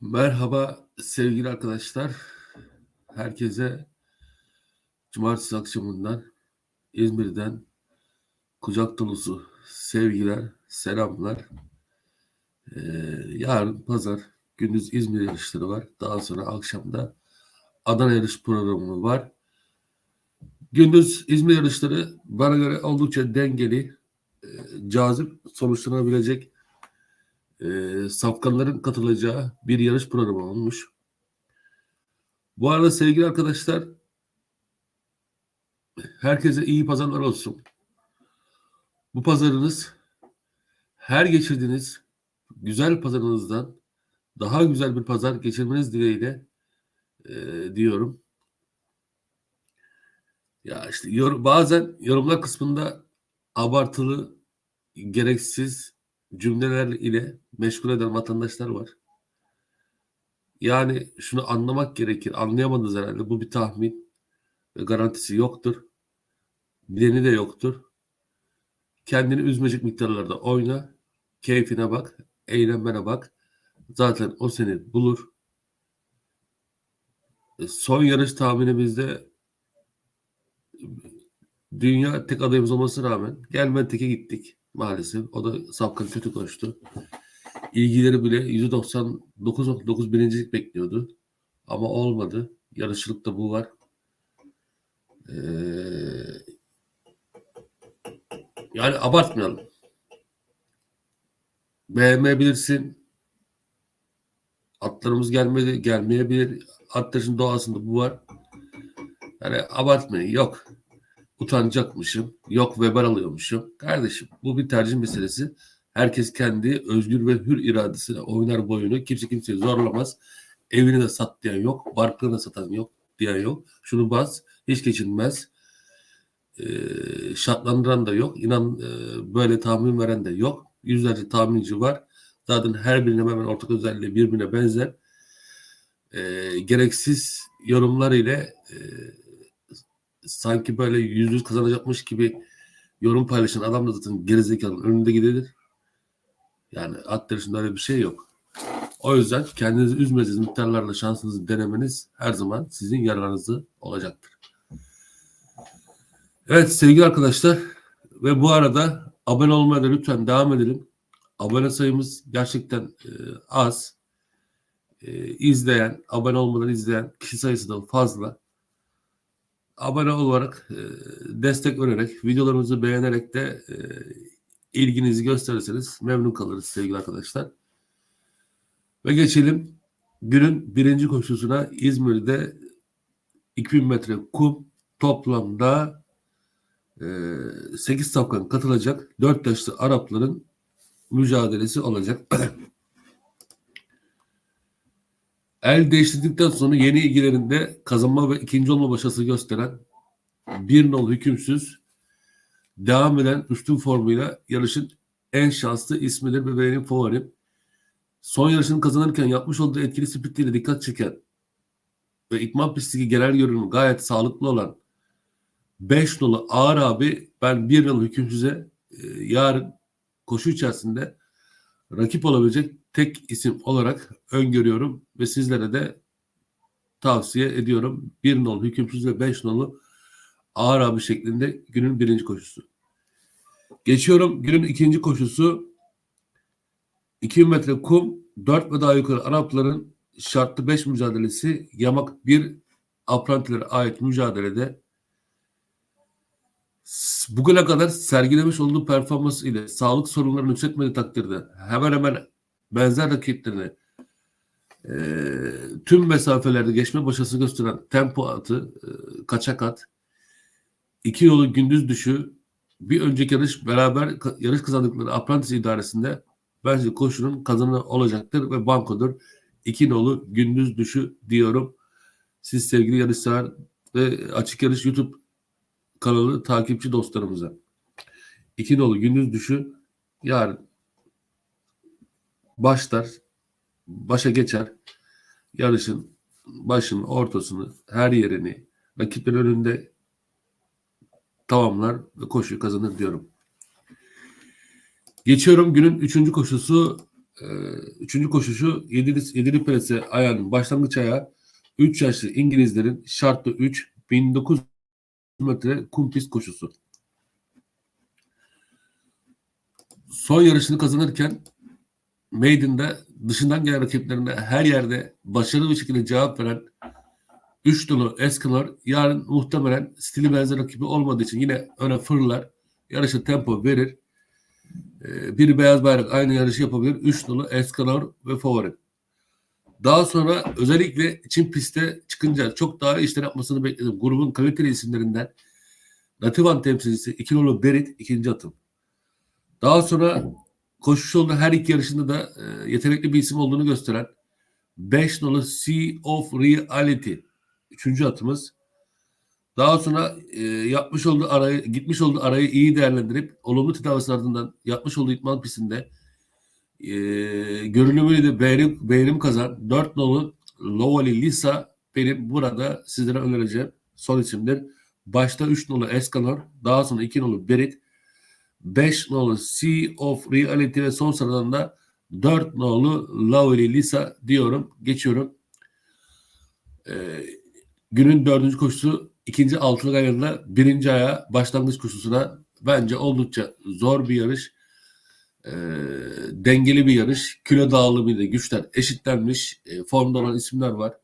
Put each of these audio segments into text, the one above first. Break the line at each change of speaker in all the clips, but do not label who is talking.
Merhaba sevgili arkadaşlar. Herkese cumartesi akşamından İzmir'den kucak dolusu sevgiler, selamlar. Ee, yarın pazar gündüz İzmir yarışları var. Daha sonra akşamda Adana yarış programı var. Gündüz İzmir yarışları bana göre oldukça dengeli, e, cazip sonuçlanabilecek e, safkanların katılacağı bir yarış programı olmuş. Bu arada sevgili arkadaşlar herkese iyi pazarlar olsun. Bu pazarınız her geçirdiğiniz güzel pazarınızdan daha güzel bir pazar geçirmeniz dileğiyle e, diyorum. Ya işte yor, bazen yorumlar kısmında abartılı, gereksiz cümleler ile meşgul eden vatandaşlar var. Yani şunu anlamak gerekir. Anlayamadınız herhalde. Bu bir tahmin. Garantisi yoktur. Bileni de yoktur. Kendini üzmeyecek miktarlarda oyna. Keyfine bak. Eğlenmene bak. Zaten o seni bulur. E, Son yarış tahminimizde dünya tek adayımız olmasına rağmen Gelmentek'e gittik maalesef. O da Safkan kötü koştu. İlgileri bile %99.9 birincilik bekliyordu. Ama olmadı. Yarışçılıkta bu var. Ee, yani abartmayalım. Beğenmeyebilirsin. Atlarımız gelmedi, gelmeyebilir. Atların doğasında bu var. Yani abartmayın. Yok. Utanacakmışım. Yok vebal alıyormuşum. Kardeşim bu bir tercih meselesi. Herkes kendi özgür ve hür iradesiyle oynar boyunu. Kimse kimseyi zorlamaz. Evini de sat diyen yok. Barkını da satan yok diyen yok. Şunu bas. Hiç geçinmez. Ee, şartlandıran da yok. İnan e, böyle tahmin veren de yok. Yüzlerce tahminci var. Zaten her birinin hemen ortak özelliği birbirine benzer. Ee, gereksiz yorumlar ile e, sanki böyle yüz yüz kazanacakmış gibi yorum paylaşan adam da zaten gerizekalının önünde gidilir. Yani at yarışında öyle bir şey yok. O yüzden kendinizi üzmediğiniz miktarlarla şansınızı denemeniz her zaman sizin yararınızı olacaktır. Evet sevgili arkadaşlar ve bu arada abone olmaya da lütfen devam edelim. Abone sayımız gerçekten e, az. E, izleyen, abone olmadan izleyen kişi sayısı da fazla. Abone olarak, e, destek vererek, videolarımızı beğenerek de e, ilginizi gösterirseniz memnun kalırız sevgili arkadaşlar. Ve geçelim günün birinci koşusuna İzmir'de 2000 metre kum toplamda e, 8 safkan katılacak 4 yaşlı Arapların mücadelesi olacak. El değiştirdikten sonra yeni ilgilerinde kazanma ve ikinci olma başarısı gösteren bir nol hükümsüz devam eden üstün formuyla yarışın en şanslı ismidir ve benim favorim. Son yarışını kazanırken yapmış olduğu etkili sprintiyle dikkat çeken ve ikman pistteki genel görünümü gayet sağlıklı olan 5 nolu Ağır abi ben bir nolu hükümsüze e, yarın koşu içerisinde rakip olabilecek tek isim olarak öngörüyorum ve sizlere de tavsiye ediyorum. Bir nolu hükümsüz ve beş nolu ağır abi şeklinde günün birinci koşusu. Geçiyorum günün ikinci koşusu 2 metre kum 4 ve daha yukarı Arapların şartlı 5 mücadelesi yamak 1 aprantilere ait mücadelede bugüne kadar sergilemiş olduğu performans ile sağlık sorunlarını yükseltmediği takdirde hemen hemen benzer rakiplerini e, tüm mesafelerde geçme başarısı gösteren tempo atı, e, kaçak at, iki yolu gündüz düşü, bir önceki yarış beraber yarış kazandıkları Apprentice idaresinde bence koşunun kazanı olacaktır ve bankodur. İki nolu gündüz düşü diyorum. Siz sevgili yarışsever ve açık yarış YouTube kanalı takipçi dostlarımıza. İki nolu gündüz düşü yarın başlar, başa geçer. Yarışın başını, ortasını, her yerini rakiplerin önünde tamamlar ve koşuyu kazanır diyorum. Geçiyorum günün üçüncü koşusu e, üçüncü koşuşu yedili, yedili plase ayağının başlangıç ayağı 3 yaşlı İngilizlerin şartlı 3 1900 metre kum pist koşusu. Son yarışını kazanırken Maiden'de dışından gelen rakiplerine her yerde başarılı bir şekilde cevap veren 3 dolu Escanor yarın muhtemelen stili benzer rakibi olmadığı için yine öne fırlar. Yarışa tempo verir. Ee, bir beyaz bayrak aynı yarışı yapabilir. 3 dolu Escanor ve favori. Daha sonra özellikle Çin pistte çıkınca çok daha iyi işler yapmasını bekledim. Grubun kaliteli isimlerinden Nativan temsilcisi 2 nolu Berit ikinci atım. Daha sonra koşuş yolunda her iki yarışında da e, yetenekli bir isim olduğunu gösteren 5 nolu Sea of Reality üçüncü atımız. Daha sonra e, yapmış olduğu arayı, gitmiş olduğu arayı iyi değerlendirip olumlu tedavisi ardından yapmış olduğu itman pistinde e, görünümüyle de beğenim, beğenim kazan 4 nolu Lovely Lisa benim burada sizlere önereceğim son isimdir. Başta 3 nolu Escanor, daha sonra 2 nolu Berit, 5 nolu Sea of Reality ve son sıradan da 4 nolu Lovely Lisa diyorum. Geçiyorum. Ee, günün dördüncü koşusu ikinci altılık ayarında birinci aya başlangıç koşusuna bence oldukça zor bir yarış. Ee, dengeli bir yarış. Kilo dağılımıyla güçler eşitlenmiş. E, formda olan isimler var.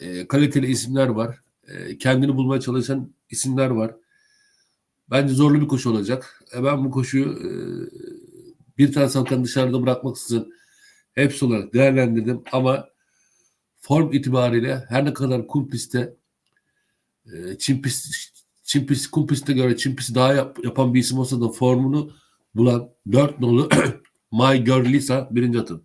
E, kaliteli isimler var. E, kendini bulmaya çalışan isimler var. Bence zorlu bir koşu olacak. E, ben bu koşuyu e, bir tane salkan dışarıda bırakmaksızın hepsi olarak değerlendirdim ama form itibariyle her ne kadar kum pistte e, Çin pist, Çin pist, kum göre Çin pisti daha yap, yapan bir isim olsa da formunu bulan 4 nolu My Girl Lisa birinci atım.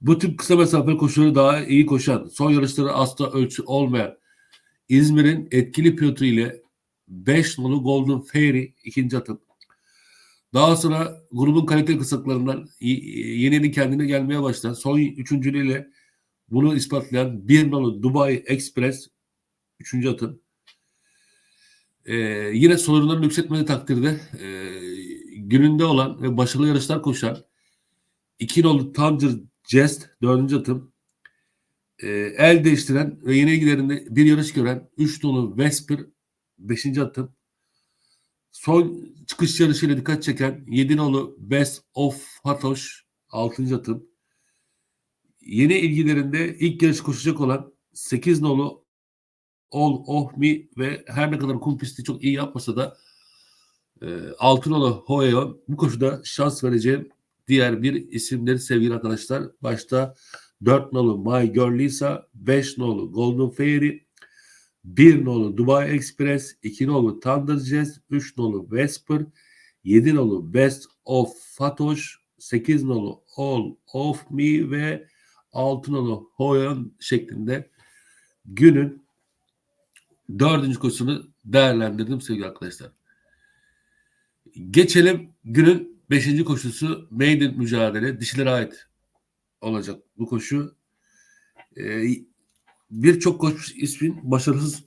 Bu tip kısa mesafeli koşuları daha iyi koşan, son yarışları asla ölçü olmayan İzmir'in etkili pilotu ile 5 nolu Golden Fairy ikinci atım. Daha sonra grubun kaliteli kısaklarından yeni kendine gelmeye başlayan son üçüncülüğüyle bunu ispatlayan bir nolu Dubai Express üçüncü atım. Ee, yine sorunların yükseltmediği takdirde e, gününde olan ve başarılı yarışlar koşan iki nolu Thunder Jest dördüncü atım. Ee, el değiştiren ve yeni ilgilerinde bir yarış gören üç nolu Vesper beşinci atım. Son çıkış yarışıyla dikkat çeken 7 nolu Best of Hatoş 6. atım. Yeni ilgilerinde ilk yarış koşacak olan 8 nolu of Me ve her ne kadar kum pisti çok iyi yapmasa da e, 6 nolu Hoeon bu koşuda şans vereceğim diğer bir isimleri sevgili arkadaşlar. Başta 4 nolu My Girl Lisa, 5 nolu Golden Fairy, 1 nolu Dubai Express, 2 nolu Thunder Jazz, 3 nolu Vesper, 7 nolu Best of Fatoş, 8 nolu All of Me ve 6 nolu Hoyan şeklinde günün dördüncü koşusunu değerlendirdim sevgili arkadaşlar. Geçelim günün beşinci koşusu Maiden mücadele dişilere ait olacak bu koşu. Ee, birçok koç ismin başarısız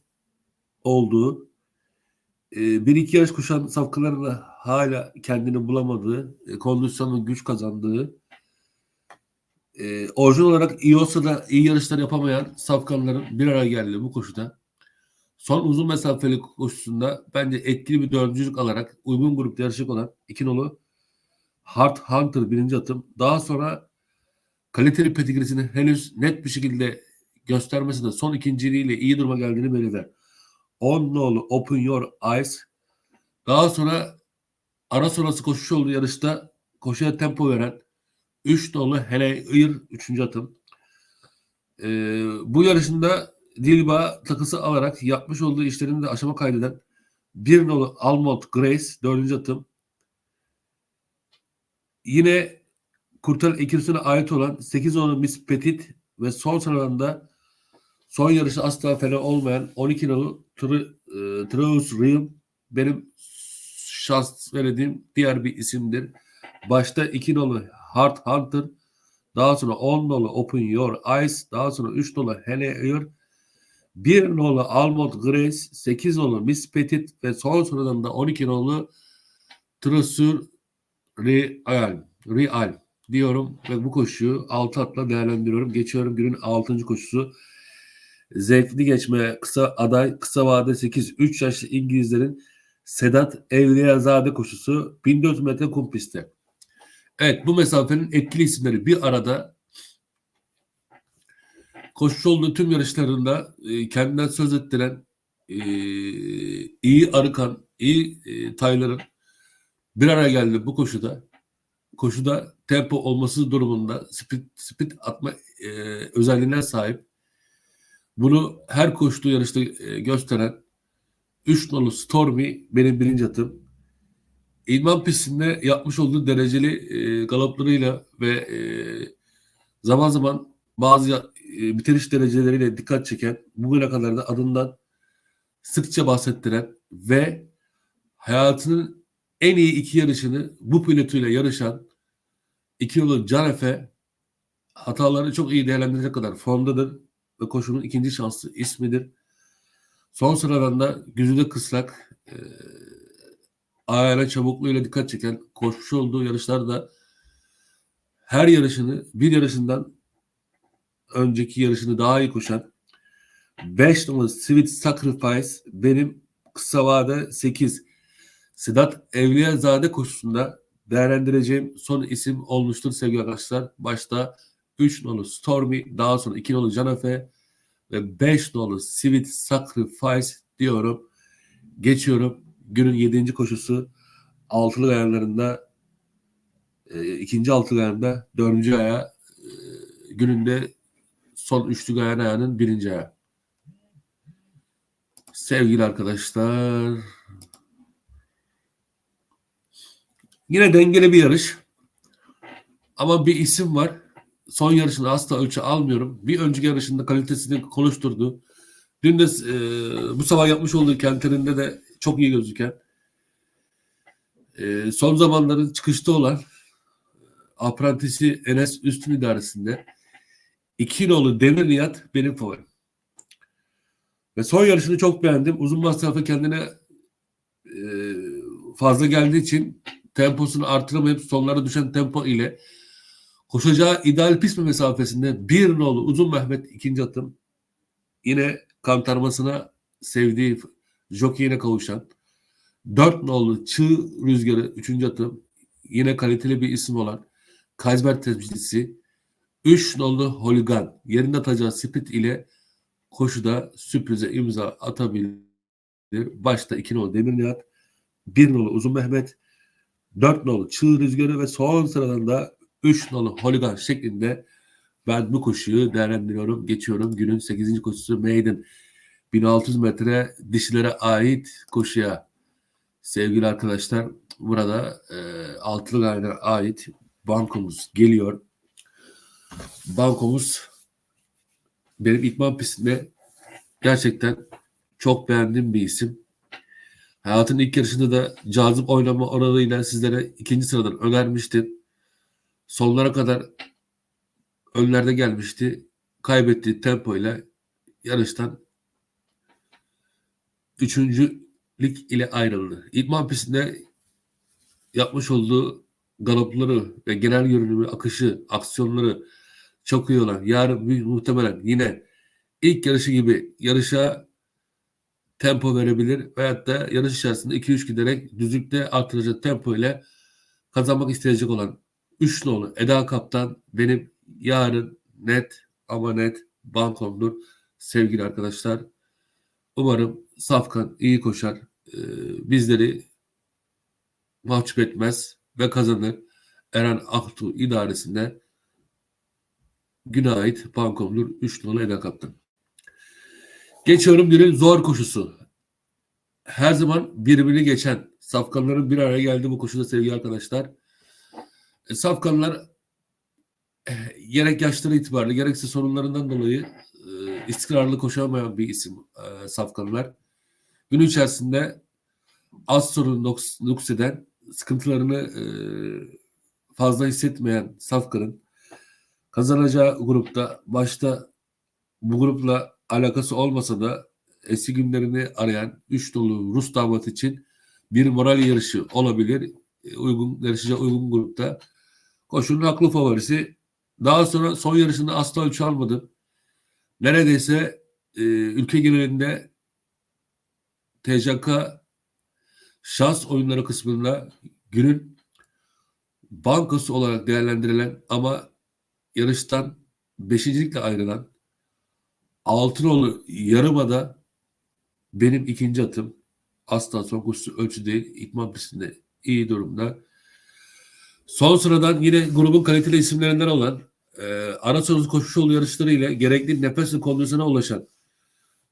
olduğu, e, bir iki yarış koşan safkaların da hala kendini bulamadığı, e, kondisyonun güç kazandığı, e, orijinal olarak iyi olsa da iyi yarışlar yapamayan safkanların bir araya geldi bu koşuda. Son uzun mesafeli koşusunda bence etkili bir dördüncülük alarak uygun grupta yarışacak olan iki Hart Hunter birinci atım. Daha sonra kaliteli pedigrisini henüz net bir şekilde göstermesi de son ikinciliğiyle iyi duruma geldiğini belirler. 10 nolu Open Your Eyes. Daha sonra ara sonrası koşuş olduğu yarışta koşuya tempo veren 3 nolu Hele Ir 3. atım. Ee, bu yarışında Dilba takısı alarak yapmış olduğu işlerini de aşama kaydeden 1 nolu Almond Grace 4. atım. Yine Kurtal ikilisine ait olan 8 nolu Miss Petit ve son sıralarında son yarışı asla fena olmayan 12 nolu Traus Real benim şans verdiğim diğer bir isimdir. Başta 2 nolu Heart Hunter, daha sonra 10 nolu Open Your Eyes, daha sonra 3 nolu Hele Air, 1 nolu Almond Grace, 8 nolu Miss Petit ve son sıradan da 12 nolu Trusur Real. Real. diyorum ve bu koşuyu 6 atla değerlendiriyorum. Geçiyorum günün 6. koşusu. Zevkli geçmeye kısa aday kısa vade 8 3 yaşlı İngilizlerin Sedat Evliyazade koşusu 1400 metre kum pisti. Evet bu mesafenin etkili isimleri bir arada koşucu olduğu tüm yarışlarında e, kendinden söz ettiren e, iyi arıkan, iyi e, tayların bir araya geldi bu koşuda. Koşuda tempo olması durumunda speed, speed atma e, özelliğine sahip. Bunu her koştuğu yarışta e, gösteren 3 nolu Stormy benim birinci atım. İlman pistinde yapmış olduğu dereceli e, galoplarıyla ve e, zaman zaman bazı e, bitiriş dereceleriyle dikkat çeken, bugüne kadar da adından sıkça bahsettiren ve hayatının en iyi iki yarışını bu pilotuyla yarışan iki yolu Can Efe hatalarını çok iyi değerlendirecek kadar formdadır ve koşunun ikinci şanslı ismidir. Son sıralarında güzide kıslak e, ayağına çabukluğuyla dikkat çeken koşmuş olduğu yarışlarda her yarışını bir yarışından önceki yarışını daha iyi koşan 5 numaralı Sweet Sacrifice benim kısa vade 8 Sedat Evliyazade koşusunda değerlendireceğim son isim olmuştur sevgili arkadaşlar. Başta 3 nolu Stormy, daha sonra 2 nolu Canafe ve 5 nolu Sweet Sacrifice diyorum. Geçiyorum. Günün 7. koşusu altılı ayarlarında e, ikinci altılı ayarında dördüncü aya e, gününde son üçlü ayağın ayağının birinci ayağı. Sevgili arkadaşlar yine dengeli bir yarış ama bir isim var. Son yarışını asla ölçü almıyorum. Bir önceki yarışında kalitesini konuşturdu. Dün de e, bu sabah yapmış olduğu kenterinde de çok iyi gözüken e, son zamanların çıkışta olan aprantisi Enes Üstün idaresinde iki nolu Demir Nihat benim favorim. Ve son yarışını çok beğendim. Uzun mesafe kendine e, fazla geldiği için temposunu artıramayıp sonlara düşen tempo ile koşacağı ideal pist mesafesinde? Bir nolu Uzun Mehmet ikinci atım. Yine kantarmasına sevdiği jokeyine kavuşan. Dört nolu Çığ Rüzgarı üçüncü atım. Yine kaliteli bir isim olan Kaysberg temsilcisi. 3 nolu Holigan. Yerinde atacağı split ile koşuda sürprize imza atabilir. Başta 2 nolu Demir Nihat, 1 nolu Uzun Mehmet, 4 nolu Çığ Rüzgarı ve son sıradan da 3 nolu Holigan şeklinde ben bu koşuyu değerlendiriyorum. Geçiyorum günün 8. koşusu Maiden. 1600 metre dişilere ait koşuya. Sevgili arkadaşlar burada e, altılı gayrına ait bankomuz geliyor. Bankomuz benim idman pistinde gerçekten çok beğendiğim bir isim. Hayatın ilk yarışında da cazip oynama oranıyla sizlere ikinci sıradan önermiştim. Sonlara kadar önlerde gelmişti. Kaybettiği tempoyla yarıştan üçüncülük ile ayrıldı. İdman pistinde yapmış olduğu galopları ve genel görünümü, akışı, aksiyonları çok iyi olan yarın muhtemelen yine ilk yarışı gibi yarışa tempo verebilir veyahut da yarış içerisinde 2-3 giderek düzlükte artıracak tempo ile kazanmak isteyecek olan 3 nolu Eda Kaptan benim yarın net ama net bankomdur sevgili arkadaşlar. Umarım Safkan iyi koşar. Ee, bizleri mahcup etmez ve kazanır. Eren Aktu idaresinde güne ait bankomdur 3 nolu Eda Kaptan. Geçiyorum günün zor koşusu. Her zaman birbirini geçen safkanların bir araya geldi bu koşuda sevgili arkadaşlar. E, Safkanlar eh, gerek yaşları itibariyle gerekse sorunlarından dolayı e, istikrarlı koşamayan bir isim e, Safkanlar. Gün içerisinde az sorun nukseden sıkıntılarını e, fazla hissetmeyen Safkan'ın kazanacağı grupta başta bu grupla alakası olmasa da eski günlerini arayan 3 dolu Rus damat için bir moral yarışı olabilir. E, Uygun yarışacağı uygun grupta Koşunun haklı favorisi. Daha sonra son yarışında asla ölçü almadım. Neredeyse e, ülke genelinde TCK şans oyunları kısmında günün bankası olarak değerlendirilen ama yarıştan beşincilikle ayrılan Altınoğlu yarımada benim ikinci atım. Asla son koşusu ölçü değil. İtman pistinde iyi durumda. Son sıradan yine grubun kaliteli isimlerinden olan e, ara sözlü koşu yolu yarışları ile gerekli nefes ve kondisyona ulaşan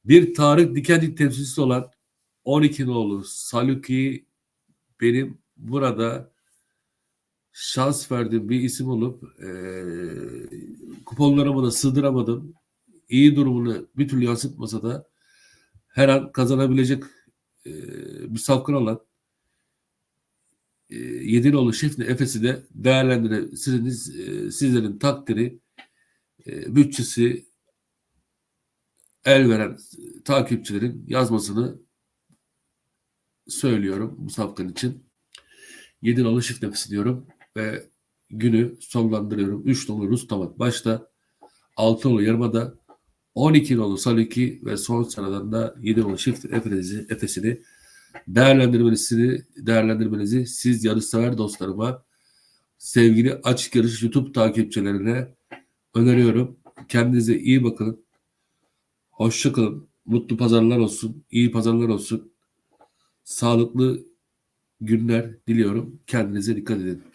bir Tarık Dikenci temsilcisi olan 12 nolu Saluki benim burada şans verdiğim bir isim olup e, kuponlarıma da sığdıramadım. İyi durumunu bir türlü yansıtmasa da her an kazanabilecek e, bir safkan olan e, Yedinoğlu Şifne Efes'i de değerlendirirsiniz. E, sizlerin takdiri, e, bütçesi el veren takipçilerin yazmasını söylüyorum bu safkan için. Yedinoğlu Şifne Efes'i diyorum ve günü sonlandırıyorum. 3 nolu Rus Tamat başta, 6 nolu Yarımada, 12 nolu Saluki ve son sıradan da 7 nolu Şifne Efes'i, Efes'ini değerlendirmenizi, değerlendirmenizi siz yarışsever dostlarıma, sevgili Açık Yarış YouTube takipçilerine öneriyorum. Kendinize iyi bakın. Hoşçakalın. Mutlu pazarlar olsun. iyi pazarlar olsun. Sağlıklı günler diliyorum. Kendinize dikkat edin.